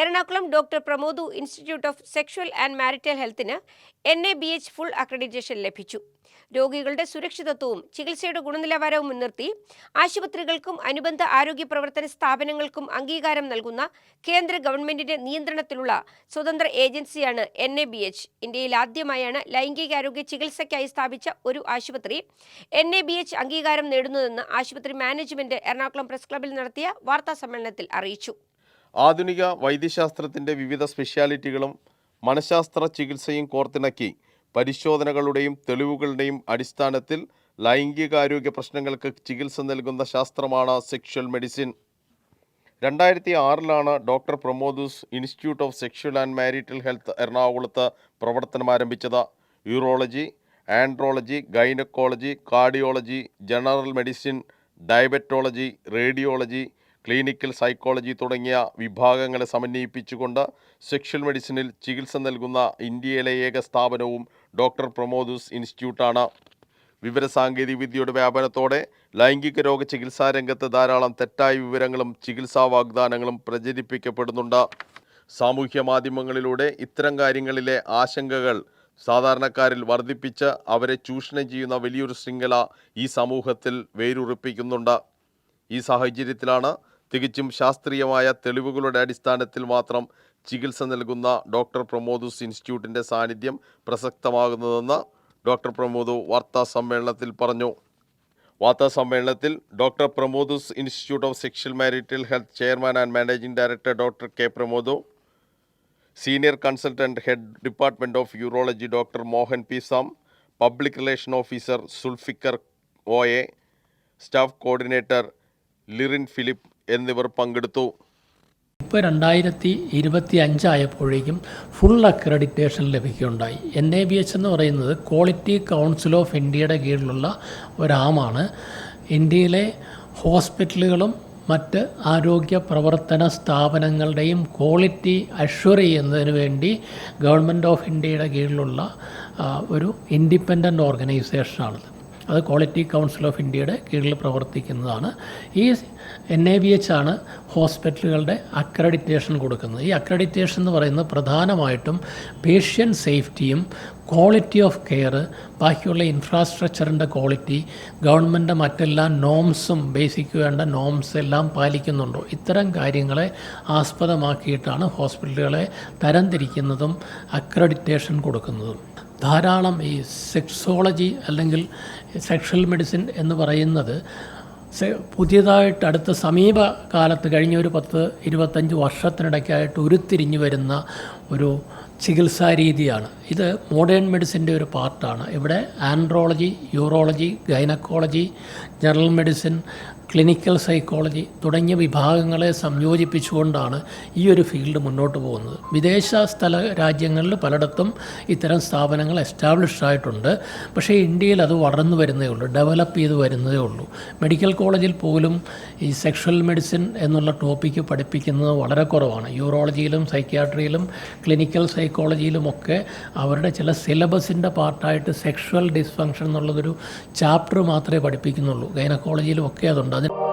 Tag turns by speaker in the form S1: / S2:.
S1: Ernakulam doctor Pramod institute of sexual and marital ഹെൽത്തിന് N A B H full accreditation ലഭിച്ചു. രോഗികളുടെ സുരക്ഷിതത്വവും ചികിത്സയുടെ ഗുണനിലവാരവും മുൻനിർത്തി ആശുപത്രികൾക്കും അനുബന്ധ ആരോഗ്യ പ്രവർത്തന സ്ഥാപനങ്ങൾക്കും അംഗീകാരം നൽകുന്ന കേന്ദ്ര ഗവൺമെന്റിന്റെ നിയന്ത്രണത്തിലുള്ള സ്വതന്ത്ര ഏജൻസിയാണ് എൻ എ ബി എച്ച്. ഇന്ത്യയിൽ ആദ്യമായാണ് ലൈംഗികാരോഗ്യ ചികിത്സയ്ക്കായി സ്ഥാപിച്ച ഒരു ആശുപത്രി എൻ എ ബി എച്ച് അംഗീകാരം നേടുന്നതെന്ന് ആശുപത്രി മാനേജ്മെന്റ് എറണാകുളം പ്രസ് ക്ലബിൽ നടത്തിയ വാർത്താ സമ്മേളനത്തിൽ അറിയിച്ചു.
S2: ആധുനിക വൈദ്യശാസ്ത്രത്തിന്റെ വിവിധ സ്പെഷ്യാലിറ്റികളും മനഃശാസ്ത്ര ചികിത്സയും കോർത്തിണക്കി പരിശോധനകളുടെയും തെളിവുകളുടെയും അടിസ്ഥാനത്തിൽ ലൈംഗികാരോഗ്യ പ്രശ്നങ്ങൾക്ക് ചികിത്സ നൽകുന്ന ശാസ്ത്രമാണ് സെക്ഷൽ മെഡിസിൻ. രണ്ടായിരത്തി ആറിലാണ് doctor Pramod's institute of sexual and marital health എറണാകുളത്ത് പ്രവർത്തനം ആരംഭിച്ചത്. Urology andrology gynaecology cardiology general medicine diabetology radiology clinical psychology തുടങ്ങിയ വിഭാഗങ്ങളെ സമന്വയിപ്പിച്ചുകൊണ്ട് സെക്ഷൽ മെഡിസിനിൽ ചികിത്സ നൽകുന്ന ഇന്ത്യയിലെ ഏക സ്ഥാപനവും ഡോക്ടർ പ്രമോദൂസ് ഇൻസ്റ്റിറ്റ്യൂട്ടാണ്. വിവരസാങ്കേതിക വിദ്യയുടെ വ്യാപനത്തോടെ ലൈംഗിക രോഗ ചികിത്സാ രംഗത്ത് ധാരാളം തെറ്റായ വിവരങ്ങളും ചികിത്സാ വാഗ്ദാനങ്ങളും പ്രചരിപ്പിക്കപ്പെടുന്നുണ്ട്. സാമൂഹ്യ മാധ്യമങ്ങളിലൂടെ ഇത്തരം കാര്യങ്ങളിലെ ആശങ്കകൾ സാധാരണക്കാരിൽ വർദ്ധിപ്പിച്ച് അവരെ ചൂഷണം ചെയ്യുന്ന വലിയൊരു ശൃംഖല ഈ സമൂഹത്തിൽ വേരുറപ്പിക്കുന്നുണ്ട്. ഈ സാഹചര്യത്തിലാണ് തികച്ചും ശാസ്ത്രീയമായ തെളിവുകളുടെ അടിസ്ഥാനത്തിൽ മാത്രം ചികിത്സ നൽകുന്ന ഡോക്ടർ പ്രമോദൂസ് ഇൻസ്റ്റിറ്റ്യൂട്ടിന്റെ സാന്നിധ്യം പ്രസക്തമാകുന്നതെന്ന് ഡോക്ടർ പ്രമോദു വാർത്താ സമ്മേളനത്തിൽ പറഞ്ഞു. വാർത്താ സമ്മേളനത്തിൽ doctor Pramod's institute of sexual marital health chairman and managing director doctor K Pramod senior consultant head department of urology doctor Mohan P Sam public relation officer Zulfikar O staff coordinator Lirin Philip എന്നിവർ പങ്കെടുത്തു.
S3: ഇപ്പോൾ രണ്ടായിരത്തി ഇരുപത്തി അഞ്ചായപ്പോഴേക്കും full accreditation ലഭിക്കുകയുണ്ടായി. N A B H എന്ന് പറയുന്നത് quality council of ഇന്ത്യയുടെ കീഴിലുള്ള ഒരാമാണ്. ഇന്ത്യയിലെ ഹോസ്പിറ്റലുകളും മറ്റ് ആരോഗ്യ പ്രവർത്തന സ്ഥാപനങ്ങളുടെയും ക്വാളിറ്റി അഷ്വർ ചെയ്യുന്നതിന് വേണ്ടി ഗവൺമെന്റ് ഓഫ് ഇന്ത്യയുടെ കീഴിലുള്ള ഒരു ഇൻഡിപെൻഡന്റ് ഓർഗനൈസേഷനാണിത് അത് ക്വാളിറ്റി കൗൺസിൽ ഓഫ് ഇന്ത്യയുടെ കീഴിൽ പ്രവർത്തിക്കുന്നതാണ്. ഈ എൻ എ ബി എച്ച് ആണ് ഹോസ്പിറ്റലുകളുടെ അക്രഡിറ്റേഷൻ കൊടുക്കുന്നത്. ഈ അക്രഡിറ്റേഷൻ എന്ന് പറയുന്നത് പ്രധാനമായിട്ടും പേഷ്യൻ സേഫ്റ്റിയും ക്വാളിറ്റി ഓഫ് കെയർ ബാക്കിയുള്ള ഇൻഫ്രാസ്ട്രക്ചറിന്റെ ക്വാളിറ്റി ഗവൺമെന്റ് മറ്റെല്ലാ നോംസും ബേസിക് വേണ്ട നോംസ് എല്ലാം പാലിക്കുന്നുണ്ടോ? ഇത്തരം കാര്യങ്ങളെ ആസ്പദമാക്കിയിട്ടാണ് ഹോസ്പിറ്റലുകളെ തരംതിരിക്കുന്നതും അക്രഡിറ്റേഷൻ കൊടുക്കുന്നതും. ധാരാളം ഈ സെക്സോളജി അല്ലെങ്കിൽ സെക്ഷൽ മെഡിസിൻ എന്ന് പറയുന്നത് പുതിയതായിട്ട് അടുത്ത സമീപകാലത്ത് കഴിഞ്ഞ ഒരു പത്ത് ഇരുപത്തഞ്ച് വർഷത്തിനിടയ്ക്കായിട്ട് ഉരുത്തിരിഞ്ഞു വരുന്ന ഒരു ചികിത്സാ രീതിയാണ് ഇത് മോഡേൺ മെഡിസിന്റെ ഒരു പാർട്ടാണ്. ഇവിടെ andrology urology gynaecology general medicine clinical psychology തുടങ്ങിയ വിഭാഗങ്ങളെ സംയോജിപ്പിച്ചുകൊണ്ടാണ് ഈ ഒരു ഫീൽഡ് മുന്നോട്ട് പോകുന്നത്. വിദേശ സ്ഥല രാജ്യങ്ങളിൽ പലയിടത്തും ഇത്തരം സ്ഥാപനങ്ങൾ എസ്റ്റാബ്ലിഷ്ഡ് ആയിട്ടുണ്ട്. പക്ഷേ ഇന്ത്യയിൽ അത് വളർന്നു വരുന്നേ ഉള്ളൂ ഡെവലപ്പ് ചെയ്ത് വരുന്നതേ ഉള്ളൂ. മെഡിക്കൽ കോളേജിൽ പോലും ഈ സെക്ഷൽ മെഡിസിൻ എന്നുള്ള ടോപ്പിക്ക് പഠിപ്പിക്കുന്നത് വളരെ കുറവാണ്. യൂറോളജിയിലും സൈക്യാട്രിയിലും ക്ലിനിക്കൽ സൈക്കോളജിയിലും ഒക്കെ അവരുടെ ചില സിലബസിന്റെ പാർട്ടായിട്ട് സെക്ഷൽ ഡിസ്ഫങ്ഷൻ എന്നുള്ളതൊരു ചാപ്റ്റർ മാത്രമേ പഠിപ്പിക്കുന്നുള്ളൂ. ഗൈനക്കോളജിയിലും ഒക്കെ അതുണ്ട്